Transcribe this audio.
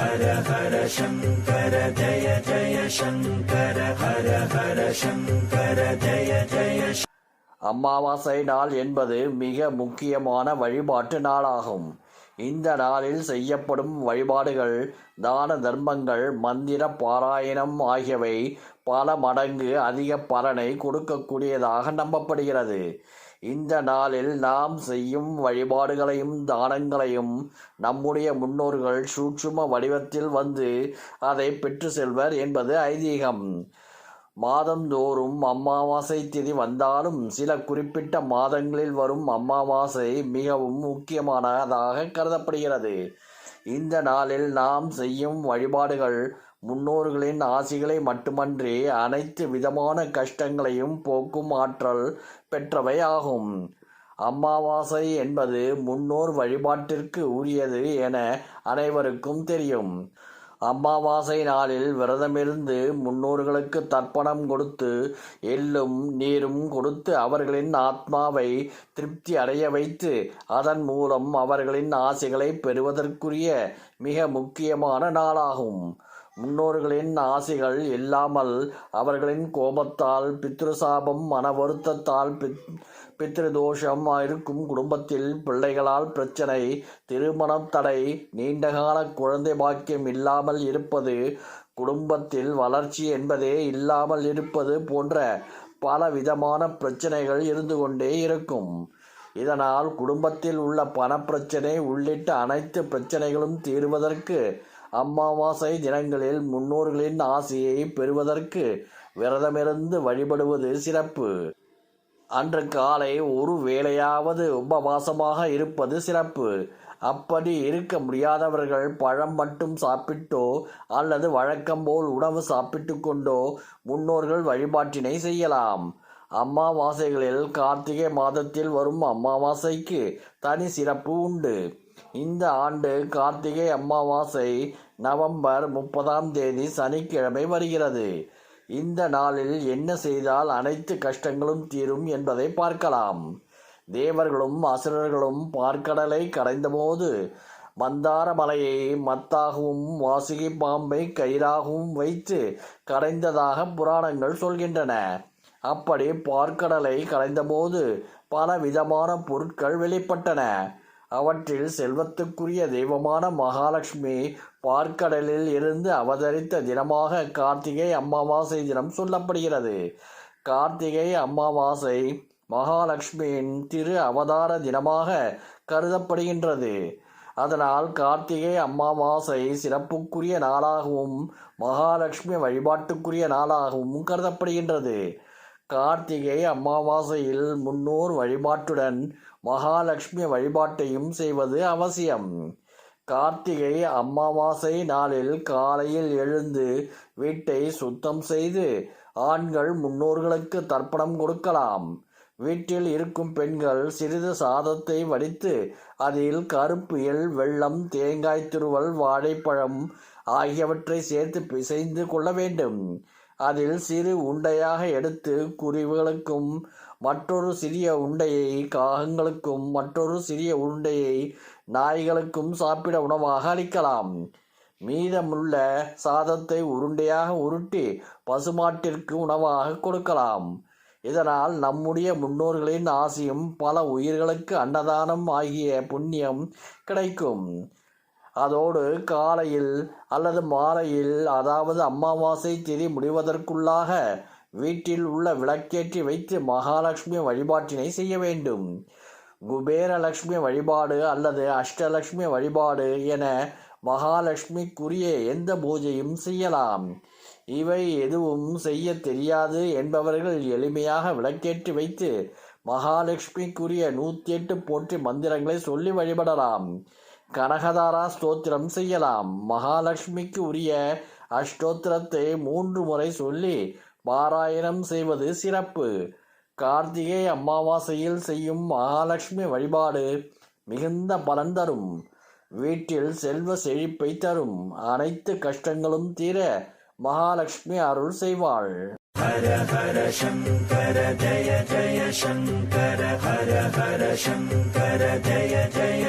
ஹர ஹர சங்கர ஜய ஜய சங்கர ஹர ஹர சங்கர ஜய ஜய அமாவாசை நாள் என்பது மிக முக்கியமான வழிபாட்டு நாளாகும். இந்த நாளில் செய்யப்படும் வழிபாடுகள் தான தர்மங்கள் மந்திர பாராயணம் ஆகியவை பல மடங்கு அதிக பலனை கொடுக்கக்கூடியதாக நம்பப்படுகிறது. இந்த நாளில் நாம் செய்யும் வழிபாடுகளையும் தானங்களையும் நம்முடைய முன்னோர்கள் சூட்சும வடிவத்தில் வந்து அதை பெற்று செல்வர் என்பது ஐதீகம். மாதந்தோறும் அமாவாசை திதி வந்தாலும் சில குறிப்பிட்ட மாதங்களில் வரும் அமாவாசை மிகவும் முக்கியமானதாக கருதப்படுகிறது. இந்த நாளில் நாம் செய்யும் வழிபாடுகள் முன்னோர்களின் ஆசிகளை மட்டுமன்றி அனைத்து விதமான கஷ்டங்களையும் போக்கும் ஆற்றல் பெற்றவை ஆகும். அமாவாசை என்பது முன்னோர் வழிபாட்டிற்கு உரியது என அனைவருக்கும் தெரியும். அமாவாசை நாளில் விரதமிருந்து முன்னோர்களுக்கு தர்ப்பணம் கொடுத்து எள்ளும் நீரும் கொடுத்து அவர்களின் ஆத்மாவை திருப்தி அடைய வைத்து அதன் மூலம் அவர்களின் ஆசைகளை பெறுவதற்குரிய மிக முக்கியமான நாளாகும். முன்னோர்களின் ஆசைகள் இல்லாமல் அவர்களின் கோபத்தால் பித்ருசாபம் மன வருத்தத்தால் பித் பித்ருதோஷம் இருக்கும் குடும்பத்தில் பிள்ளைகளால் பிரச்சனை திருமணம் தடை நீண்டகால குழந்தை பாக்கியம் இல்லாமல் இருப்பது குடும்பத்தில் வளர்ச்சி என்பதே இல்லாமல் இருப்பது போன்ற பல விதமான பிரச்சனைகள் இருந்து கொண்டே இருக்கும். இதனால் குடும்பத்தில் உள்ள பணப்பிரச்சனை உள்ளிட்ட அனைத்து பிரச்சனைகளும் தீர்வதற்கு அமாவாசை தினங்களில் முன்னோர்களின் ஆசையை பெறுவதற்கு விரதமிருந்து வழிபடுவது சிறப்பு. அன்று காலை ஒரு வேளையாவது உபவாசமாக இருப்பது சிறப்பு. அப்படி இருக்க முடியாதவர்கள் பழம் மட்டும் சாப்பிட்டோ அல்லது வழக்கம் போல் உணவு சாப்பிட்டு கொண்டோ முன்னோர்கள் வழிபாட்டினை செய்யலாம். அமாவாசைகளில் கார்த்திகை மாதத்தில் வரும் அமாவாசைக்கு தனி சிறப்பு உண்டு. இந்த ஆண்டு கார்த்திகை அமாவாசை நவம்பர் முப்பதாம் தேதி சனிக்கிழமை வருகிறது. இந்த நாளில் என்ன செய்தால் அனைத்து கஷ்டங்களும் தீரும் என்பதை பார்க்கலாம். தேவர்களும் அசுரர்களும் பார்க்கடலை கடைந்தபோது மந்தார மலையை மத்தாகவும் வாசுகி பாம்பை கயிறாகவும் வைத்து கடைந்ததாக புராணங்கள் சொல்கின்றன. அப்படி பார்க்கடலை கடைந்தபோது பல விதமான பொருட்கள் வெளிப்பட்டன. அவற்றில் செல்வத்துக்குரிய தெய்வமான மகாலட்சுமி பார்க்கடலில் இருந்து அவதரித்த தினமாக கார்த்திகை அமாவாசை தினம் சொல்லப்படுகிறது. கார்த்திகை அம்மாவாசை மகாலட்சுமியின் திரு அவதார தினமாக கருதப்படுகின்றது. அதனால் கார்த்திகை அமாவாசை சிறப்புக்குரிய நாளாகவும் மகாலட்சுமி வழிபாட்டுக்குரிய நாளாகவும் கருதப்படுகின்றது. கார்த்திகை அமாவாசையில் முன்னோர் வழிபாட்டுடன் மகாலட்சுமி வழிபாட்டையும் செய்வது அவசியம். கார்த்திகை அமாவாசை நாளில் காலையில் எழுந்து வீட்டை சுத்தம் செய்து ஆண்கள் முன்னோர்களுக்கு தர்ப்பணம் கொடுக்கலாம். வீட்டில் இருக்கும் பெண்கள் சிறிது சாதத்தை வடித்து அதில் கருப்பு எள் வெள்ளம் தேங்காய் துருவல் வாழைப்பழம் ஆகியவற்றை சேர்த்து பிசைந்து கொள்ள வேண்டும். அதில் சிறு உண்டையாக எடுத்து குருவிகளுக்கும் மற்றொரு சிறிய உண்டையை காகங்களுக்கும் மற்றொரு சிறிய உருண்டையை நாய்களுக்கும் சாப்பிட உணவாக அளிக்கலாம். மீதமுள்ள சாதத்தை உருண்டையாக உருட்டி பசுமாட்டிற்கு உணவாக கொடுக்கலாம். இதனால் நம்முடைய முன்னோர்களின் ஆசையும் பல உயிர்களுக்கு அன்னதானம் ஆகிய புண்ணியம் கிடைக்கும். அதோடு காலையில் அல்லது மாலையில் அதாவது அமாவாசை திதி முடிவதற்குள்ளாக வீட்டில் உள்ள விளக்கேற்றி வைத்து மகாலட்சுமி வழிபாட்டினை செய்ய வேண்டும். குபேரலட்சுமி வழிபாடு அல்லது அஷ்டலட்சுமி வழிபாடு என மகாலட்சுமிக்குரிய எந்த பூஜையும் செய்யலாம். இவை எதுவும் செய்ய தெரியாது என்பவர்கள் எளிமையாக விளக்கேற்றி வைத்து மகாலட்சுமிக்குரிய நூற்றி எட்டு போற்றி மந்திரங்களை சொல்லி வழிபடலாம். கனகதாரா ஸ்தோத்திரம் செய்யலாம். மகாலட்சுமிக்கு உரிய அஷ்டோத்திரத்தை மூன்று முறை சொல்லி பாராயணம் செய்வது சிறப்பு. கார்த்திகை அமாவாசையில் செய்யும் மகாலட்சுமி வழிபாடு மிகுந்த பலன் தரும். வீட்டில் செல்வ செழிப்பை தரும். அனைத்து கஷ்டங்களும் தீர மகாலட்சுமி அருள் செய்வாள். ஹர ஹர சங்கர ஜய ஜய சங்கர ஹர ஹர சங்கர ஜய ஜய